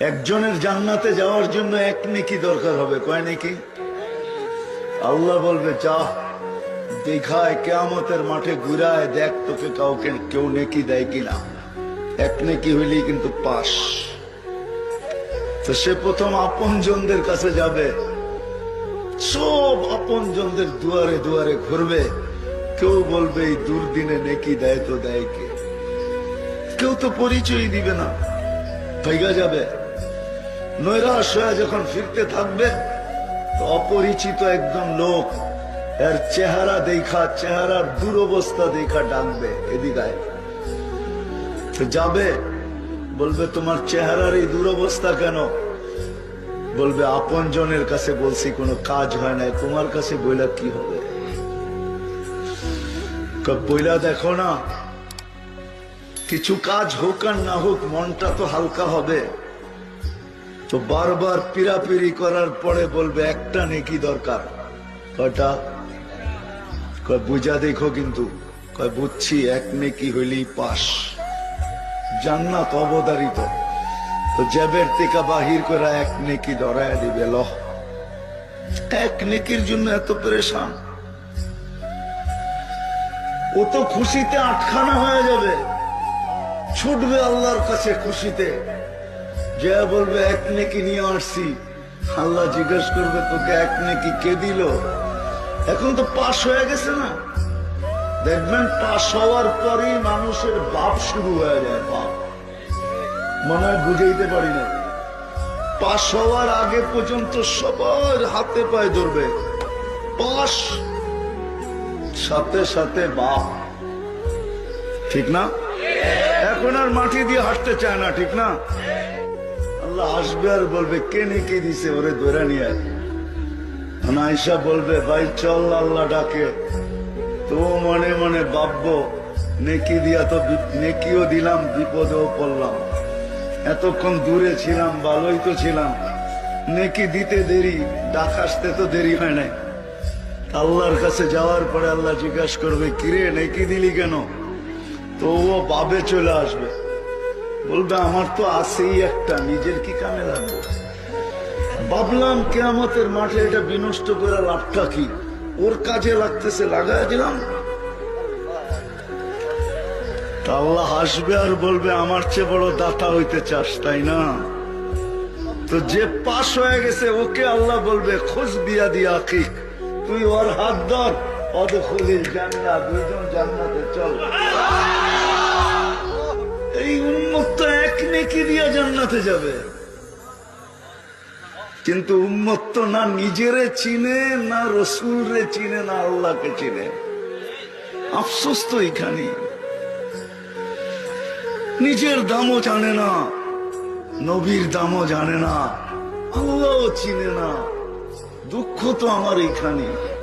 একজনের জান্নাতে যাওয়ার জন্য এক নেকি দরকার হবে, কয় নেকি? আল্লাহ বলবে, যা দেখায় কেয়ামতের মাঠে ঘুরায় দেখ তোকে কাউকে কেউ নেকি দেয় কিনা। এক নেকি হইলেই কিন্তু পাস। তো সে প্রথম আপনজনদের কাছে যাবে। সব আপনজনদের দুয়ারে দুয়ারে ঘুরবে। কেউ বলবে, এই দুর্দিনে নেকি দেয় তো দেয় কে? কেউ তো পরিচয় দিবে না। ভাইগা যাবে। নৈরাশ যখন ফিরতে থাকবে অপরিচিত একজন লোক এর চেহারা দেখা, চেহারার দুরবস্থা দেখা ডাকবে এদিকায় যাবে, বলবে, তোমার চেহারার এই দুরবস্থা কেন? বলবে আপন জনের কাছে বলছি, কোনো কাজ হয় নাই তোমার কাছে বইলা কি হবে? বইলা দেখো না, কিছু কাজ হোক আর না হোক, মনটা তো হালকা হবে। তো বারবার পিরাপিরি করার পরে বলবে, একটা নেকি দরকার। কয়টা? কয়, বুঝা দেখো কিন্তু। কয়, বুঝছি, এক নেকি হইলেই পাস। জান্নাত অবদারিত। তো জ্যাবের থেকে বাহির করে এক নেকি ধরায় দিবে লহ এক নেকির জন্য এত পরেশান। ও তো খুশিতে আটখানা হয়ে যাবে। ছুটবে আল্লাহর কাছে খুশিতে। যে বলবে এক নেকি নিয়ে আসছি। আল্লাহ জিজ্ঞেস করবে, তোকে এক নেকি কে দিল? এখন তো পাশ হয়ে গেছে না। দেখবেন পাশ হওয়ার পরেই মানুষের বাপ শুরু হয়ে যায়, বাপ। মনে হয় বুঝাইতে পারি না। পাশ হওয়ার আগে পর্যন্ত সবার হাতে পায়ে ধরবে। পাশ সাথে সাথে বাপ। ঠিক না? এখন আর মাটি দিয়ে হাঁটতে চায় না, ঠিক না? আল্লাহ আসবে আর বলবে কে নেকি দিছে ওরে ধরে নিয়ে? আয়সা বলবে, ভাই, চল আল্লাহ ডাকে। তো মনে মনে ভাববো, নেকি দিয়া তো নেকিও দিলাম, বিপদেও পড়লাম। এতক্ষণ দূরে ছিলাম, ভালোই তো ছিলাম। নেকি দিতে দেরি, ডাক আসতে তো দেরি হয় নাই। আল্লাহর কাছে যাওয়ার পরে আল্লাহ জিজ্ঞাসা করবে, কিরে, নেকি দিলি কেন? তো ও বাবে চলে আসবে। বলবে, আমার তো আছেই একটা, নিজের কি কামে লাগবে? ভাবলাম, কেয়ামতের মাঠে এটা বিনষ্ট করে লাভটা কি? ওর কাজে লাগতেছে লাগাই দিলাম। আল্লাহ হাসবে আর বলবে, আমার চেয়ে বড় দাতা হইতে চাস, তাই না? তো যে পাশ হয়ে গেছে, ওকে আল্লাহ বলবে, খোঁজ বিয়া দিয়া কি তুই ওর হাত ধর, অদখলিল জান্নাত, দুইজন জান্নাতে চল। জান্নাতে যাবে। কিন্তু উন্মত্ত না নিজেরে চিনে, না রসুল রে চিনে, না আল্লাহকে চিনে। আফসোস তো এখানে। নিজের দামও জানে না, নবীর দামও জানে না, আল্লাহও চিনে না। দুঃখ তো আমার এখানে।